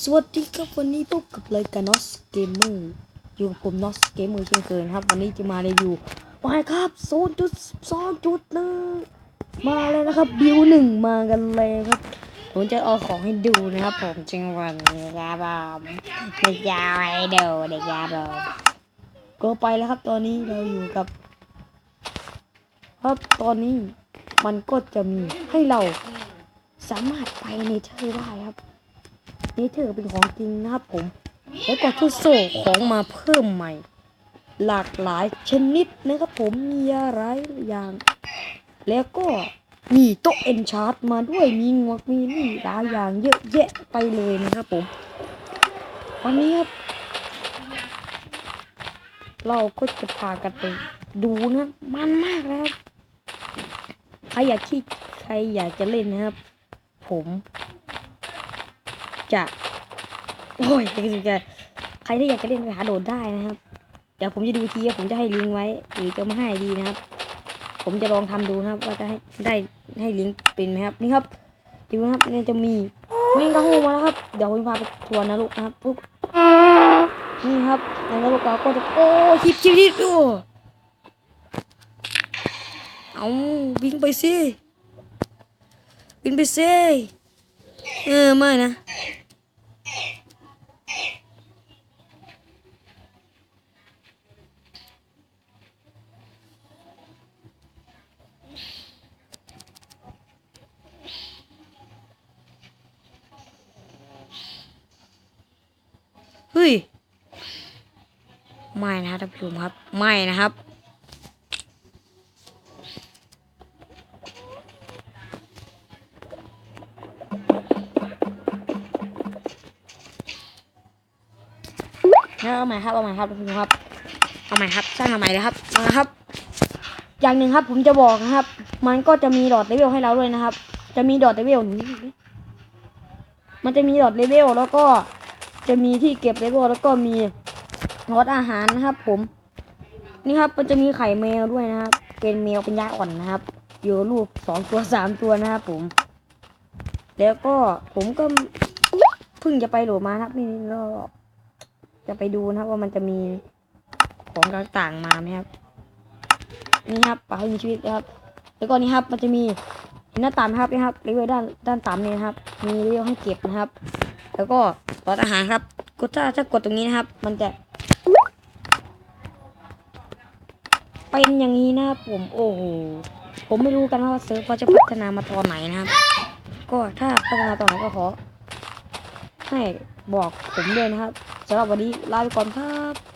สวัสดีครับวันนี้พบกับรายการนอสเกมเมอร์อยู่กับผมนอสเกมเมอร์เช่นเคยนครับ วันนี้จะมารีวิวไปครับโซนจุดสองจุดเลยมาเลยนะครับบิวหนึ่งมากันเลยครับ ผมจะเอาของให้ดูนะครับ ผมจริงวันนี้ครับผมเด็กยาวให้ดูเด็กยาวผมก็ไปแล้วครับตอนนี้เราอยู่กับ ครับตอนนี้มันก็จะมีให้เราสามารถไปในเธอได้ครับ นี่เธอเป็นของจริงนะครับผม แล้วก็ทุกโซ่ของมาเพิ่มใหม่ หลากหลายชนิดนะครับผมมีอะไรอย่าง แล้วก็มีโต๊ะเอนชาร์ตมาด้วยมีงวกมีนี่หลายอย่างเยอะแยะไปเลยนะครับผมวันนี้ครับ เราก็จะพากันไปดูนะมันมากแล้วครับใครอยากที่ใครอยากจะเล่นนะครับ ผม จะโอ้ยจะจะใครที่อยากจะเล่นไปหาโดดได้นะครับ เดี๋ยวผมจะดูทีว่าผมจะให้ลิงก์ไว้หรือจะไม่ให้ดีนะครับ ผมจะลองทำดูนะครับ ว่าจะให้ได้ให้ลิงก์เป็นไหมครับ นี่ครับดูนะครับเนี่ยจะมีแมงกะพรุนมาแล้วครับ เดี๋ยวผมพาไปทัวร์นรกนะครับปุ๊บนี่ครับในนรกเราก็จะโอ้ชิบชิบชิบโอ้เอาวิ่งไปสิวิ่งไปสิเออไม่นะ เฮ้ย ไม่นะครับท่านผู้ชมครับ ไม่นะครับ เอาใหม่ครับ เอาใหม่ครับท่านผู้ชมครับ เอาใหม่ครับ สร้างเอาใหม่เลยครับเอาละครับ อย่างหนึ่งครับผมจะบอกนะครับ มันก็จะมีดอทเลเวลให้เราด้วยนะครับ จะมีดอทเลเวลนี้มันจะมีดอทเลเวลแล้วก็ จะมีที่เก็บเลเวลแล้วก็มีรสอาหารนะครับ ผม นี่ครับมันจะมีไข่แมวด้วยนะครับ เป็นแมวเป็นยาอ่อนนะครับ อยู่ลูกสองตัวสามตัวนะครับผม แล้วก็ผมก็เพิ่งจะไปโหลดมาครับนี่ก็จะไปดูนะครับว่ามันจะมีของต่างๆมาไหมครับ นี่ครับปลาให้มีชีวิตนะครับ แล้วก็นี่ครับมันจะมีหน้าต่ำนะครับนี่ครับเลเวลด้านด้านต่ำเนี่ยนะครับ มีเลเวลให้เก็บนะครับ แล้วก็ปอดอาหารครับ กดถ้าถ้ากดตรงนี้นะครับ มันจะ เป็นอย่างนี้นะครับผมโอ้โหผมไม่รู้กันว่าเซิร์ฟเขาจะพัฒนามาตอนไหนนะครับ ก็ถ้าพัฒนาตอนไหนก็ขอให้บอกผมด้วยนะครับสำหรับวันนี้ลาไปก่อนครับ